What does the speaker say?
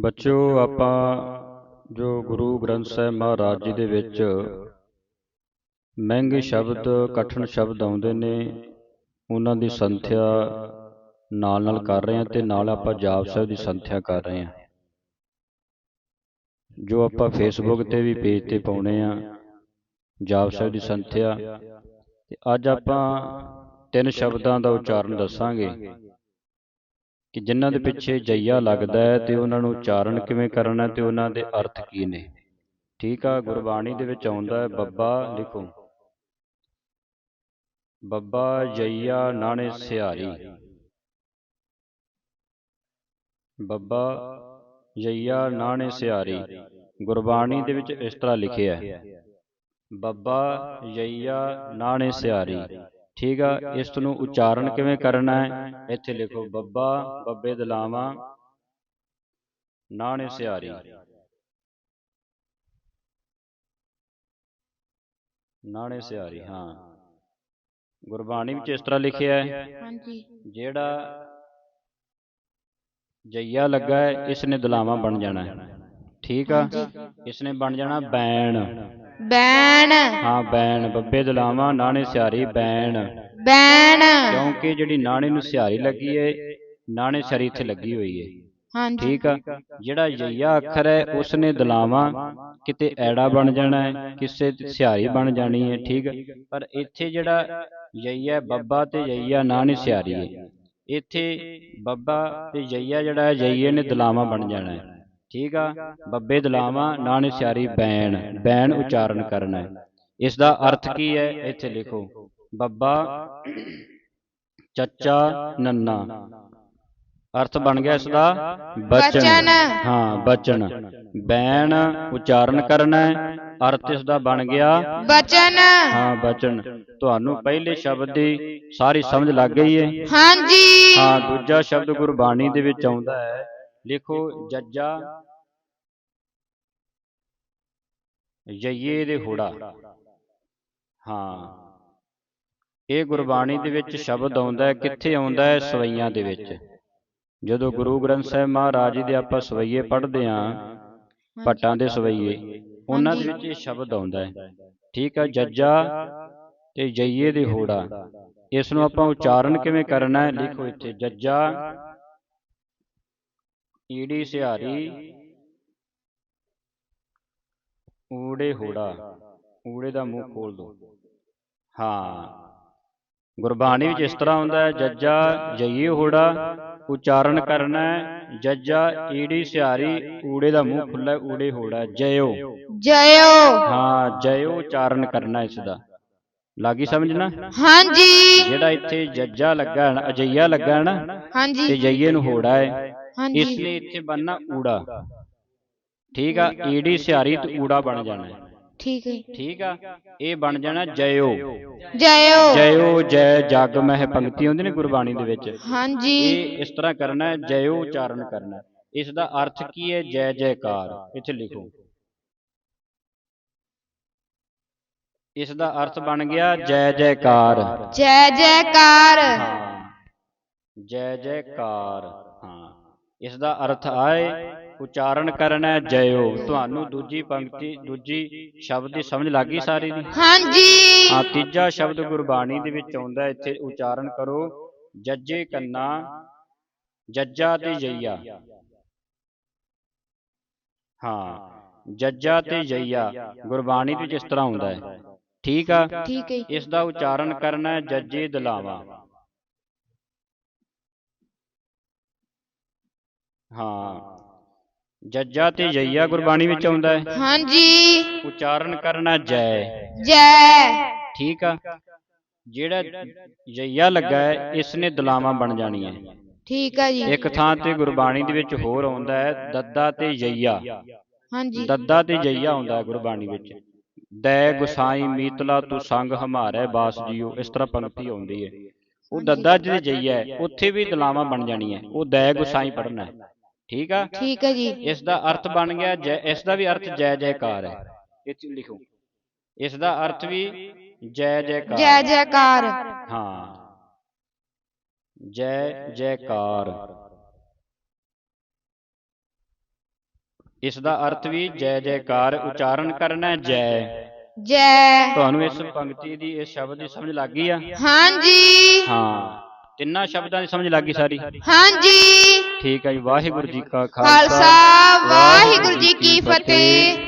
ਬੱਚਿਓ ਆਪਾਂ ਜੋ ਗੁਰੂ ਗ੍ਰੰਥ ਸਾਹਿਬ ਮਹਾਰਾਜ ਜੀ ਦੇ ਵਿੱਚ ਮਹਿੰਗੇ ਸ਼ਬਦ ਕਠਿਨ ਸ਼ਬਦ ਆਉਂਦੇ ਨੇ ਉਹਨਾਂ ਦੀ ਸੰਥਿਆ ਨਾਲ ਨਾਲ ਕਰ ਰਹੇ ਹਾਂ ਤੇ ਨਾਲ ਆਪਾਂ ਜਾਪ ਸਾਹਿਬ ਦੀ ਸੰਥਿਆ ਕਰ ਰਹੇ ਹਾਂ। ਜੋ ਆਪਾਂ ਫੇਸਬੁੱਕ ਤੇ ਵੀ ਪੇਜ ਤੇ ਪਾਉਣੇ ਆ ਜਾਪ ਸਾਹਿਬ ਦੀ ਸੰਥਿਆ। ਤੇ ਅੱਜ ਆਪਾਂ ਤਿੰਨ ਸ਼ਬਦਾਂ ਦਾ ਉਚਾਰਨ ਦੱਸਾਂਗੇ। ਕਿ ਜਿਨ੍ਹਾਂ ਦੇ ਪਿੱਛੇ ਜਈਆ ਲੱਗਦਾ ਹੈ ਤੇ ਉਹਨਾਂ ਨੂੰ ਉਚਾਰਨ ਕਿਵੇਂ ਕਰਨਾ ਤੇ ਉਹਨਾਂ ਦੇ ਅਰਥ ਕੀ ਨੇ? ਠੀਕ ਆ ਗੁਰਬਾਣੀ ਦੇ ਵਿੱਚ ਆਉਂਦਾ ਹੈ ਬੱਬਾ ਲਿਖੋ। ਬੱਬਾ ਜਈਆ ਨਾਣੇ ਸਿਹਾਰੀ। ਬੱਬਾ ਜਈਆ ਨਾਣੇ ਸਿਹਾਰੀ। ਗੁਰਬਾਣੀ ਦੇ ਵਿੱਚ ਇਸ ਤਰ੍ਹਾਂ ਲਿਖਿਆ ਹੈ। ਬੱਬਾ ਜਈਆ ਨਾਣੇ ਸਿਹਾਰੀ। ਠੀਕ ਆ ਇਸ ਨੂੰ ਉਚਾਰਨ ਕਿਵੇਂ ਕਰਨਾ ਹੈ ਇੱਥੇ ਲਿਖੋ ਬੱਬਾ ਬੱਬੇ ਦਲਾਵਾ ਨਾਣੇ ਸਿਹਾਰੀ ਨਾਣੇ ਸਿਹਾਰੀ ਹਾਂ ਗੁਰਬਾਣੀ ਵਿੱਚ ਇਸ ਤਰ੍ਹਾਂ ਲਿਖਿਆ ਹੈ ਹਾਂਜੀ ਜਿਹੜਾ ਜਈਆ ਲੱਗਾ ਹੈ ਇਸ ਨੇ ਦਲਾਵਾ ਬਣ ਜਾਣਾ ਹੈ ਠੀਕ ਆ ਇਸ ਨੇ ਬਣ ਜਾਣਾ ਬੈਣ ਬੈਣ। ਹਾਂ ਬੈਣ। ਬੱਬੇ ਦਲਾਵਾ ਨਾਣੇ ਸਿਹਾਰੀ ਬੈਣ। ਬੈਣ। ਕਿਉਂਕਿ ਜਿਹੜੀ ਨਾਣੇ ਨੂੰ ਸਿਹਾਰੀ ਲੱਗੀ ਹੈ ਨਾਣੇ ਸਿਹਾਰੀ ਇੱਥੇ ਲੱਗੀ ਹੋਈ ਹੈ ਹਾਂਜੀ। ਠੀਕ ਆ? ਜਿਹੜਾ ਜਈਆ ਅੱਖਰ ਹੈ ਉਸ ਨੇ ਦਲਾਵਾਂ ਕਿਤੇ ਐੜਾ ਬਣ ਜਾਣਾ ਹੈ ਕਿਸੇ ਤੇ ਸਿਹਾਰੀ ਬਣ ਜਾਣੀ ਹੈ ਠੀਕ ਪਰ ਇੱਥੇ ਜਿਹੜਾ ਜਈਆ ਬੱਬਾ ਤੇ ਜਈਆ ਨਾ ਨਹੀਂ ਸਿਹਾਰੀ ਹੈ ਇੱਥੇ ਬੱਬਾ ਤੇ ਜਈਆ ਜਿਹੜਾ ਹੈ ਜਈਏ ਨੇ ਦਲਾਵਾਂ ਬਣ ਜਾਣਾ ਹੈ। ਠੀਕ ਆ? ਬੱਬੇ ਦਲਾਵਾਂ ਨਾ ਨਹੀਂ ਸਿਹਾਰੀ ਬੈਣ ਬੈਣ ਉਚਾਰਨ ਕਰਨਾ ਹੈ। ਇਸ ਦਾ ਅਰਥ ਕੀ ਹੈ? ਇੱਥੇ ਲਿਖੋ। ਬੱਬਾ ਚੱਚਾ ਨੰਨਾ। ਅਰਥ ਬਣ ਗਿਆ ਇਸ ਦਾ ਬਚਨ। ਬਚਨ। ਹਾਂ ਬਚਨ। ਬੈਣ ਉਚਾਰਨ ਕਰਨਾ ਹੈ। ਅਰਥ ਇਸ ਦਾ ਬਣ ਗਿਆ। ਬਚਨ। ਹਾਂ ਬਚਨ। ਤੁਹਾਨੂੰ ਪਹਿਲੇ ਸ਼ਬਦ ਦੀ ਸਾਰੀ ਸਮਝ ਲੱਗ ਗਈ ਹੈ। ਹਾਂਜੀ। ਹਾਂ ਦੂਜਾ ਸ਼ਬਦ ਗੁਰਬਾਣੀ ਦੇ ਵਿੱਚ ਆਉਂਦਾ ਹੈ। ਲਿਖੋ ਜੱਜਾ ਜਈਏ ਦੇ ਹੋੜਾ। ਹਾਂ। ਇਹ ਗੁਰਬਾਣੀ ਦੇ ਵਿੱਚ ਸ਼ਬਦ ਆਉਂਦਾ ਹੈ ਕਿੱਥੇ ਆਉਂਦਾ ਹੈ? ਸਵਈਆਂ ਦੇ ਵਿੱਚ। ਜਦੋਂ ਗੁਰੂ ਗ੍ਰੰਥ ਸਾਹਿਬ ਮਹਾਰਾਜ ਜੀ ਦੇ ਆਪਾਂ ਸਵਈਏ ਪੜ੍ਹਦੇ ਆਂ ਭੱਟਾਂ ਦੇ ਸਵਈਏ ਉਹਨਾਂ ਦੇ ਵਿੱਚ ਇਹ ਸ਼ਬਦ ਆਉਂਦਾ ਹੈ। ਠੀਕ ਹੈ ਜੱਜਾ ਤੇ ਜਈਏ ਦੇ ਹੋੜਾ। ਇਸ ਨੂੰ ਆਪਾਂ ਉਚਾਰਨ ਕਿਵੇਂ ਕਰਨਾ ਹੈ? ਲਿਖੋ ਇੱਥੇ ਜੱਜਾ ਈੜੀ ਸਿਹਾਰੀ ਊੜੇ ਹੋੜਾ ਊੜੇ ਦਾ ਮੂੰਹ ਖੋਲ ਦੋ। ਹਾਂ ਗੁਰਬਾਣੀ ਵਿੱਚ ਇਸ ਤਰ੍ਹਾਂ ਹੁੰਦਾ ਹੈ ਜੱਜਾ ਜਈਏ ਹੋੜਾ ਉਚਾਰਨ ਕਰਨਾ ਹੈ ਜੱਜਾ ਈੜੀ ਸਿਹਾਰੀ ਊੜੇ ਦਾ ਮੂੰਹ ਖੁੱਲਾ ਊੜੇ ਹੋੜਾ ਜਯੋ ਜਯੋ ਹਾਂ ਜਯੋ ਉਚਾਰਨ ਕਰਨਾ ਇਸ ਦਾ। ਲੱਗੀ ਸਮਝਣਾ? ਹਾਂਜੀ। ਜਿਹੜਾ ਇੱਥੇ ਜੱਜਾ ਲੱਗਾ ਨਾ ਅਜਈਆ ਲੱਗਾ ਨਾ ਤੇ ਹਾਂਜੀ ਜਈਏ ਨੂੰ ਹੋੜਾ ਹੈ। ਇਸ ਹਾਂਜੀ ਲਈ ਇੱਥੇ ਬਣਨਾ ਊੜਾ। ਠੀਕ ਆ ਈੜੀ ਸਿਹਾਰੀ ਤੇ ਊੜਾ ਬਣ ਜਾਣਾ। ਠੀਕ ਹੈ। ਠੀਕ ਆ ਇਹ ਬਣ ਜਾਣਾ ਜਯੋ ਜਯੋ ਜਯੋ ਜੈ ਜਗ ਮਹਿ ਪੰਕਤੀ ਹੁੰਦੀ ਨੇ ਗੁਰਬਾਣੀ ਦੇ ਵਿੱਚ। ਹਾਂਜੀ। ਇਹ ਇਸ ਤਰ੍ਹਾਂ ਕਰਨਾ ਹੈ ਜਯੋ ਉਚਾਰਨ ਕਰਨਾ। ਇਸ ਦਾ ਅਰਥ ਕੀ ਹੈ? ਜੈ ਜੈਕਾਰ। ਇੱਥੇ ਲਿਖੋ। ਇਸ ਦਾ ਅਰਥ ਬਣ ਗਿਆ ਜੈ ਜੈਕਾਰ। ਜੈ ਜੈਕਾਰ। ਜੈ ਜੈਕਾਰ। ਹਾਂ। ਇਸ ਦਾ ਅਰਥ ਆਏ ਉਚਾਰਨ ਕਰਨਾ ਜਯੋ ਤੁਹਾਨੂੰ ਦੂਜੀ ਪੰਕਤੀ ਦੂਜੀ ਸ਼ਬਦ ਦੀ ਸਮਝ ਲੱਗ ਗਈ ਸਾਰੀ ਦੀ? ਹਾਂਜੀ। ਹਾਂ ਤੀਜਾ ਸ਼ਬਦ ਗੁਰਬਾਣੀ ਦੇ ਵਿੱਚ ਆਉਂਦਾ ਇੱਥੇ ਉਚਾਰਨ ਕਰੋ। ਜੱਜੇ ਕੰਨਾ ਜੱਜਾ ਤੇ ਜਈਆ। ਹਾਂ ਜੱਜਾ ਤੇ ਜਈਆ। ਗੁਰਬਾਣੀ ਦੇ ਵਿੱਚ ਇਸ ਤਰ੍ਹਾਂ ਆਉਂਦਾ ਹੈ। ਠੀਕ ਆ? ਠੀਕ ਹੈ ਇਸ ਦਾ ਉਚਾਰਨ ਕਰਨਾ ਹੈ ਜੱਜੇ ਦਲਾਵਾ। ਹਾਂ। ਜੱਜਾ ਤੇ ਜਈਆ ਗੁਰਬਾਣੀ ਵਿੱਚ ਆਉਂਦਾ ਹੈ। ਹਾਂਜੀ। ਉਚਾਰਨ ਕਰਨਾ ਜੈ। ਜੈ। ਠੀਕ ਆ। ਜਿਹੜਾ ਜਈਆ ਲੱਗਾ ਹੈ ਇਸ ਨੇ ਦਲਾਵਾਂ ਬਣ ਜਾਣੀਆਂ। ਠੀਕ ਹੈ ਜੀ। ਇੱਕ ਥਾਂ ਤੇ ਗੁਰਬਾਣੀ ਦੇ ਵਿੱਚ ਹੋਰ ਆਉਂਦਾ ਹੈ ਦੱਦਾ ਤੇ ਜਈਆ ਹਾਂਜੀ। ਦੱਦਾ ਤੇ ਜਈਆ ਆਉਂਦਾ ਹੈ ਗੁਰਬਾਣੀ ਵਿੱਚ। ਦੈ ਗੁਸਾਈ ਮੀਤਲਾ ਤੂੰ ਸੰਗ ਹਮਾਰੇ ਬਾਸ ਜੀਓ। ਇਸ ਤਰ੍ਹਾਂ ਪੰਕਤੀ ਆਉਂਦੀ ਹੈ ਉਹ ਦੱਦਾ ਜਿਹਦੇ ਜਈਆ ਹੈ ਉੱਥੇ ਵੀ ਦਲਾਵਾਂ ਬਣ ਜਾਣੀਆਂ। ਉਹ ਦੈ ਗੁਸਾਈ ਪੜਨਾ ਹੈ ਠੀਕ ਆ? ਠੀਕ ਹੈ ਜੀ। ਇਸ ਦਾ ਅਰਥ ਬਣ ਗਿਆ ਜੈ ਇਸ ਦਾ ਵੀ ਅਰਥ ਜੈ ਜੈਕਾਰ ਹੈ ਇਹ 'ਚ ਲਿਖੋ। ਇਸ ਦਾ ਅਰਥ ਵੀ ਜੈ ਜੈਕਾਰ ਜੈ ਜੈਕਾਰ। ਹਾਂ। ਜੈ ਜੈਕਾਰ। ਇਸ ਦਾ ਅਰਥ ਵੀ ਜੈ ਜੈਕਾਰ ਉਚਾਰਨ ਕਰਨਾ ਜੈ। ਜੈ। ਤੁਹਾਨੂੰ ਇਸ ਪੰਕਤੀ ਦੀ ਇਸ ਸ਼ਬਦ ਦੀ ਸਮਝ ਲੱਗ ਗਈ ਆ? ਹਾਂਜੀ। ਹਾਂ। ਤਿੰਨਾਂ ਸ਼ਬਦਾਂ ਦੀ ਸਮਝ ਲੱਗ ਗਈ ਸਾਰੀ? ਹਾਂਜੀ। ਠੀਕ ਹੈ ਜੀ ਵਾਹਿਗੁਰੂ ਜੀ ਕਾ ਖਾਲਸਾ। ਵਾਹਿਗੁਰੂ ਜੀ ਕੀ ਫਤਿਹ।